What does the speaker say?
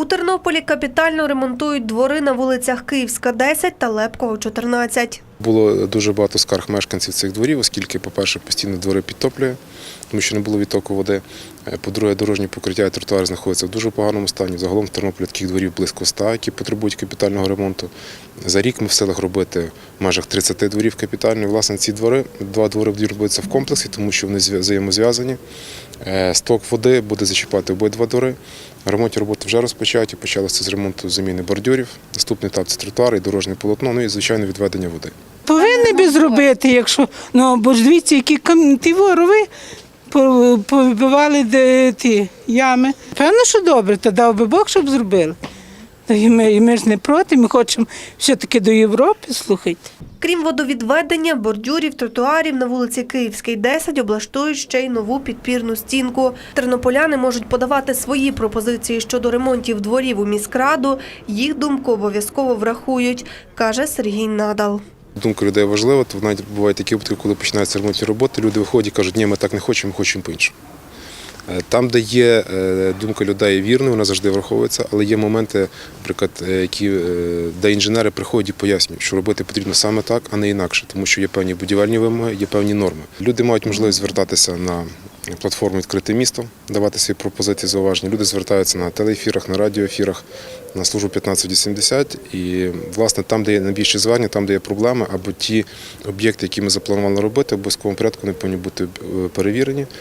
У Тернополі капітально ремонтують двори на вулицях Київська, 10 та Лепкого, 14. Було дуже багато скарг мешканців цих дворів, оскільки, по-перше, постійно двори підтоплює, тому що не було відтоку води. Е, По-друге, дорожні покриття і тротуари знаходяться в дуже поганому стані. Загалом в Тернополі таких дворів близько 100, які потребують капітального ремонту. За рік ми в силах робити в межах 30 дворів капітально. І, Власне, ці двори, два двори будуть робитися в комплексі, тому що вони зв'я- взаємозв'язані. Е, Сток води буде зачіпати обидва двори. Ремонтні роботи вже розпочаті. Почалося з ремонту заміни бордюрів. Наступний етап це тротуари і дорожнє полотно, ну і звичайно відведення води. Повинні би зробити, якщо ну бо ж дивіться, які кам... ті ворови повибивали ті ями. Певно, що добре, то дав би Бог, щоб зробили. І ми, і ми ж не проти, ми хочемо все-таки до Європи, слухайте. Крім водовідведення, бордюрів, тротуарів на вулиці Київській, 10 облаштують ще й нову підпірну стінку. Тернополяни можуть подавати свої пропозиції щодо ремонтів дворів у міськраду. Їх думку обов'язково врахують, каже Сергій Надал. Думка людей важлива, то навіть бувають такі випадки, коли починаються ремонтні роботи, люди виходять і кажуть, ні, ми так не хочемо, ми хочемо по-іншому. Е, Там, де є е, думка людей вірною, вона завжди враховується, але є моменти, наприклад, е, які, де інженери приходять і пояснюють, що робити потрібно саме так, а не інакше, тому що є певні будівельні вимоги, є певні норми. Люди мають можливість звертатися на платформу Відкрите місто, давати свої пропозиції, зауваження. Люди звертаються на телеефірах, на радіоефірах, на службу 1580. І, власне, там, де є найбільші звернення, там, де є проблеми, або ті об'єкти, які ми запланували робити, обов'язковому порядку вони повинні бути е, перевірені.